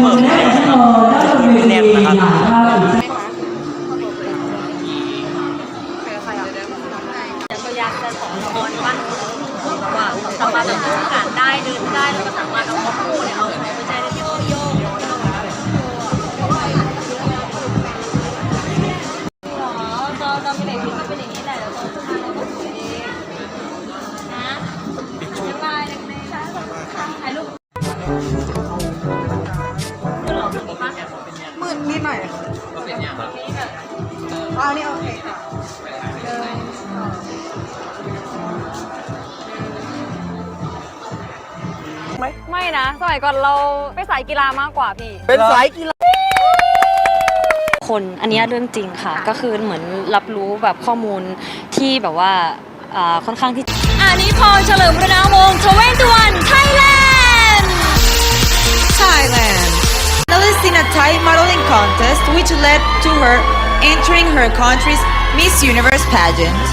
เปิ นี่โอเคค่ะเดินสองไม่นะ สมัยก่อนเราไปสายกีฬามากกว่าพี่ เป็นสายกีฬาคนอันเนี้ยเรื่องจริงค่ะ ก็คือเหมือนรับรู้แบบข้อมูลที่แบบว่าอ่าค่อนข้างที่อันนี้พรเฉลิมพระนาวงศ์ทเวนตวันไทยแลนด์ Thailand. Palestina Thai modeling contest, which led to her entering her country's Miss Universe pageant.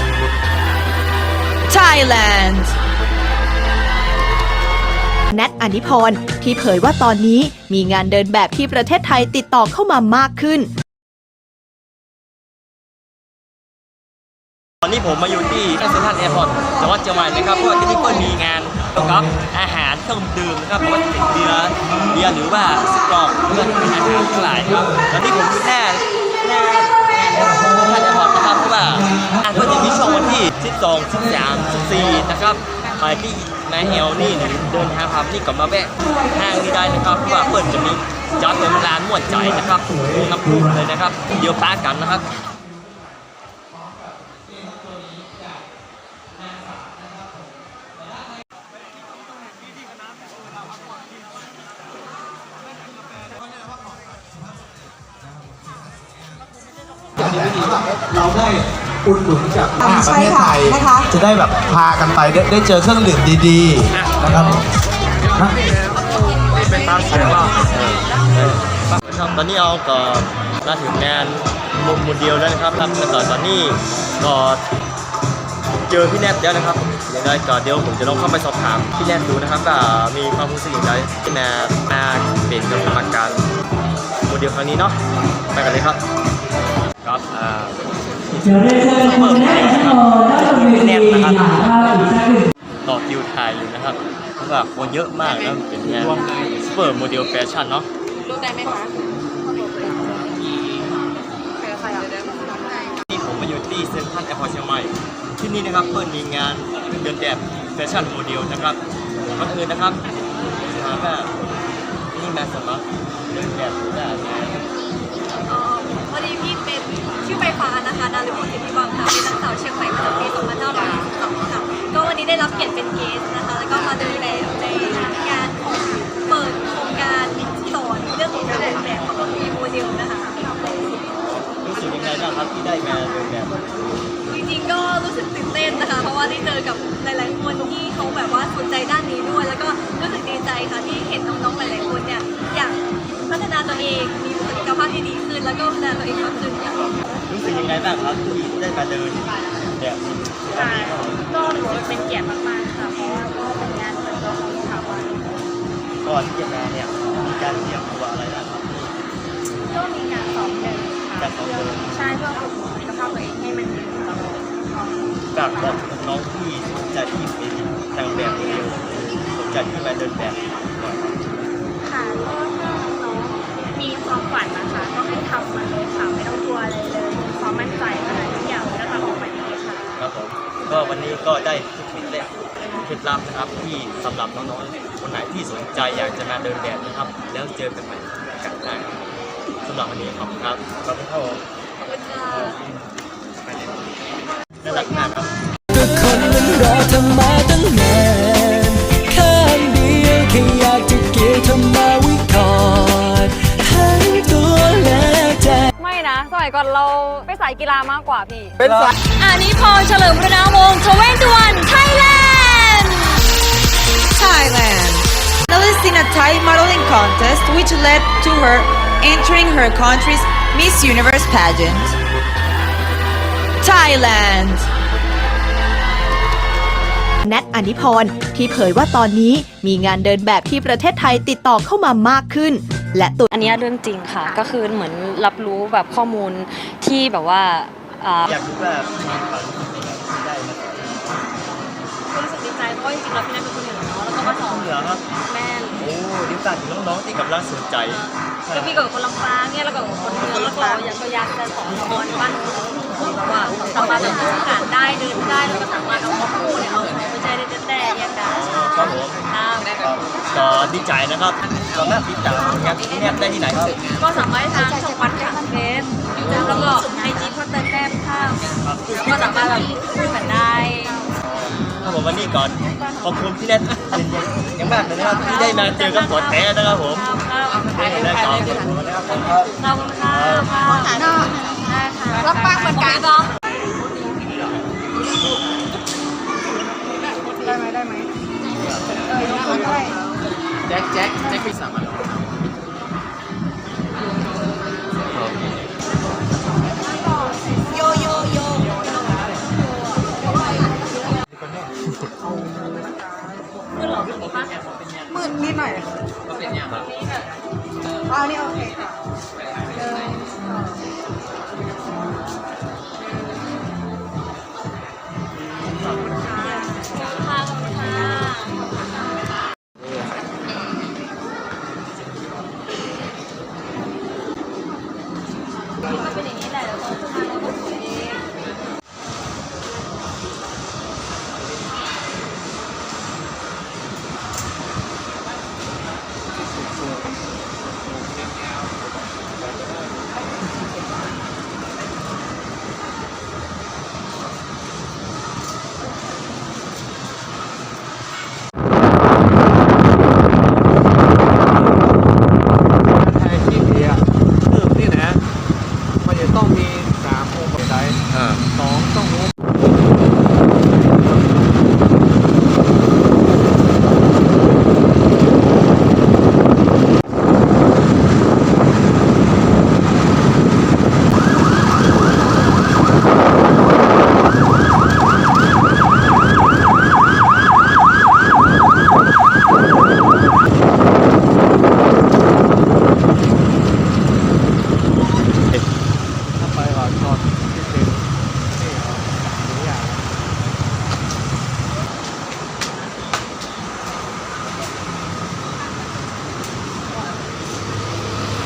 Thailand. แนทอนิพรที่เผยว่าตอนนี้มีงานเดินแบบที่ประเทศไทยติดต่อเข้ามามากขึ้น ตอนนี้ผมมาอยู่ที่เซ็นทรัลแอร์พอร์ตจังหวัดเชียงใหม่นะครับเพราะว่าที่นี่เพิ่มีงานเกี่ยวกับอาหารเครื่องดื่มนะครับเพราะว่าจะเป็นเบียร์เบียร์หรือว่าสตรองเพื่อเป็นอาหารทั้งหลายครับตอนนี้ผมอยู่หน้าหน้า ท่านเซ็นทรัลอดนะครับเพราะว่าอะเพื่อจะมีช่วงวันที่ 12 13 14 นะครับไปที่มาเอลนี่เดินทางครับนี่ก็มาแวะห้างนี้ได้นะครับเพราะว่าเปิดจะมีจัดเป็นร้านม่วนใจนะครับน้ำพุเลยนะครับ เดี๋ยวป้ากันนะครับ เราได้อุดหนุนจากมหาประเทศไทย ใช่ค่ะนะคะ จะได้แบบพากันไปได้ได้เจอเครื่องดื่มดีๆนะครับนะ เป็นตามเสียงว่าครับตอนนี้เอาก็มาถึงงานมุมมุมเดียวแล้วนะครับครับแล้วก็ตอนนี้ก็เจอพี่แนทแล้วนะครับยังไงก็เดี๋ยวผมจะลองเข้าไปสอบถามพี่แนทดูนะครับว่ามีความรู้สึกอย่างไรที่มามาเป็นกรรมการโมเดลครั้งนี้เนาะไปกันเลยครับครับอ่า เปิดเลยนะครับพี่แนทนะครับต่อคิวถ่ายอยู่นะครับเพราะว่าคนเยอะมากแล้วเป็นงานซูเปอร์โมเดลแฟชั่นเนาะรูปได้ไหมคะที่ผมมาอยู่ที่เซ็นทรัลแอร์พอร์ตเชียงใหม่ที่นี่นะครับเปิดมีงานเดินแบบแฟชั่นโมเดลนะครับก็คือนะครับถามว่านี่มาสมัครเดินแบบได้ ได้รับเกียรติเป็นเกสนะคะ แล้วก็มาเดินแบบในงานของเปิดโครงการสอนเรื่องของการเดินแบบแล้วก็มีโมเดลนะคะรู้สึกยังไงบ้างครับที่ได้มาเดินแบบ จริงๆก็รู้สึกตื่นเต้นนะคะ เพราะว่าได้เจอกับหลายๆคนที่เขาแบบว่าสนใจด้านนี้ด้วย แล้วก็รู้สึกดีใจค่ะที่เห็นน้องๆหลายๆคนเนี่ยอยากพัฒนาตัวเองมีบุคลิกภาพที่ดีขึ้น แล้วก็พัฒนาตัวเองมากขึ้นค่ะรู้สึกยังไงบ้างครับที่ได้มาเดิน แบบค่ะก็ถือว่าเป็นเกียรติมากๆค่ะ เพราะว่าก็เป็นงานเปิดตัวของสถาบันก่อนที่จะมาเนี่ยมีการเตรียมตัวอะไรบ้างครับก็มีการซ้อมเดินค่ะการซ้อใช่เพื่อฝึกบุคลิกภาพตัวเองให้มันดีตลอดฝากบอกน้องที่สนใจที่เป็นทางแบบโมเดลสนใจที่มาเดินแบบหน่อย นี้ก็ได้เทคนิคและเคล็ดลับนะครับที่สำหรับน้องๆคนไหนที่สนใจอยากจะมาเดินแบบนะครับ แล้วเจอกันใหม่กันได้สำหรับวันนี้ขอบคุณครับขอบคุณครับผมขอบคุณค่ะน่ารักมากครับก็คนมันรอเธอมาตั้งนานข้างเดียวแค่อยากจะเกี่ยวเธอมา ม่นะสมัยก่อนเราไปสายกีฬามากกว่าพี่ เป็นสายอันนี้พรเฉลิมพระนาวงศ์ทเวนตวันไทยแลนด์ Thailand. Palestina Thai modeling contest, which led to her entering her country's Miss Universe pageant. Thailand. แนทอนิพรที่เผยว่าตอนนี้มีงานเดินแบบที่ประเทศไทยติดต่อเข้ามามากขึ้น และตัวอันเนี้ยเรื่องจริงค่ะ ก็คือเหมือนรับรู้แบบข้อมูลที่แบบว่าอ่าอยากรู้แบบความฝันได้ไหมก็รู้สึกดีใจเพราะว่าจริงๆเราพี่แนทเป็นคนเหนือเนาะแล้วก็มาสอนเหนือครับแม่นโอ้ดีฝากถึงน้องๆที่กำลังสนใจแล้วพี่กับคนลำปางเนี่ยแล้วก็คนเหนือแล้วก็อยากก็อยากจะสอนละครบ้าน เขาว่าสามารถแบบสื่อสารได้เดินได้แล้วก็สามารถเอาข้อมูลเนี่ยเอาไปใช้ได้แต่ย่างนั้ครับผมครับก็ดีใจนะครับสามารถติดตามงานที่แนบได้ที่ไหนครับ ก็สามารถทางช่องวันค่ะเฟซแล้วก็ไอจีพ่อเตอร์แต้มค่ะแล้วก็สามารถแบบพูดกันได้ครับผมวันนี้ก่อนขอบคุณพี่แนทเป็นอย่างมากเลยนะครับที่ได้มาเจอกับตัวแท้นะครับผมครับได้ขอบคุณนะครับขอบคุณค่ะ ค่ะได้ค่ะรับปากเหมือนกันก็แจ็คแจ็คแจ็คพี่สามารถมืดนิดหน่อยอ๋อนี่โอเคค่ะค่ะ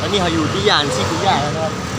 แล้วนี่เขาอยู่ที่ยานซิคุย่าแล้วนะครับ